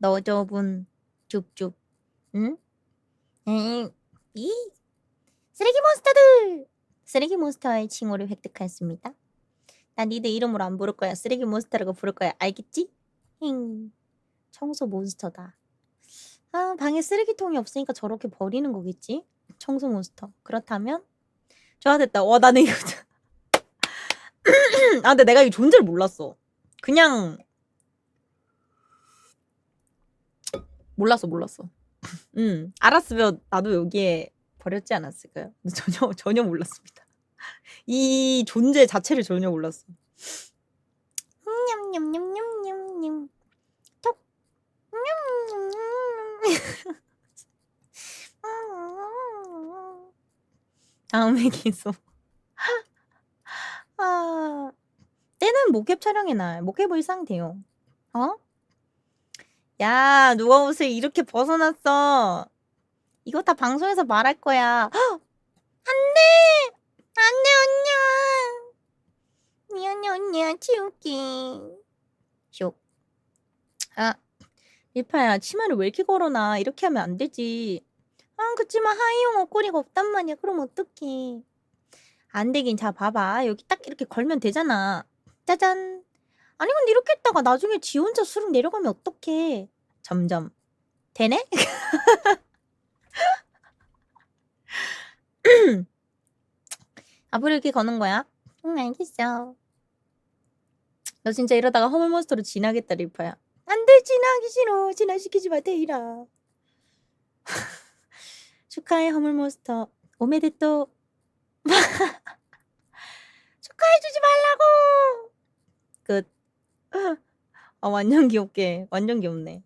너 저분 쭉쭉 응? 응? 이 쓰레기 몬스터들 쓰레기 몬스터의 칭호를 획득하였습니다. 난 니들 이름으로 안 부를 거야. 쓰레기 몬스터라고 부를 거야. 알겠지? 힝. 청소 몬스터다. 아, 방에 쓰레기통이 없으니까 저렇게 버리는 거겠지? 청소 몬스터. 그렇다면 좋아 됐다. 와 나는 이거 아 근데 내가 이 존재를 몰랐어. 그냥 몰랐어 몰랐어. 음 알았으면 나도 여기에 버렸지 않았을까요? 근데 전혀 전혀 몰랐습니다. 이 존재 자체를 전혀 몰랐어. 냠냠냠냠냠냠 톡 냠냠냠냠 다음에 기소. 아 때는 목캡 촬영의 날 목캡 의상 돼요. 어? 야 누가 옷을 이렇게 벗어났어? 이거 다 방송에서 말할 거야. 헉! 안 돼 안 돼 언니야 미안해 언니야 치울게. 쇼. 아 일파야 치마를 왜 이렇게 걸어놔? 이렇게 하면 안 되지. 아 그치만 하이용 옷걸이가 없단 말이야. 그럼 어떡해? 안 되긴 자 봐봐 여기 딱 이렇게 걸면 되잖아. 짜잔. 아니 근데 이렇게 했다가 나중에 지 혼자 수륙 내려가면 어떡해? 점점 되네? 앞으로 이렇게 거는 거야? 응 알겠어. 너 진짜 이러다가 허물몬스터로 지나겠다 리파야. 안돼 지나기 싫어. 지나시키지 마 데이라. 축하해 허물몬스터. 오메데또. 축하해주지 말라고. 끝. 아 완전 귀엽게. 완전 귀엽네.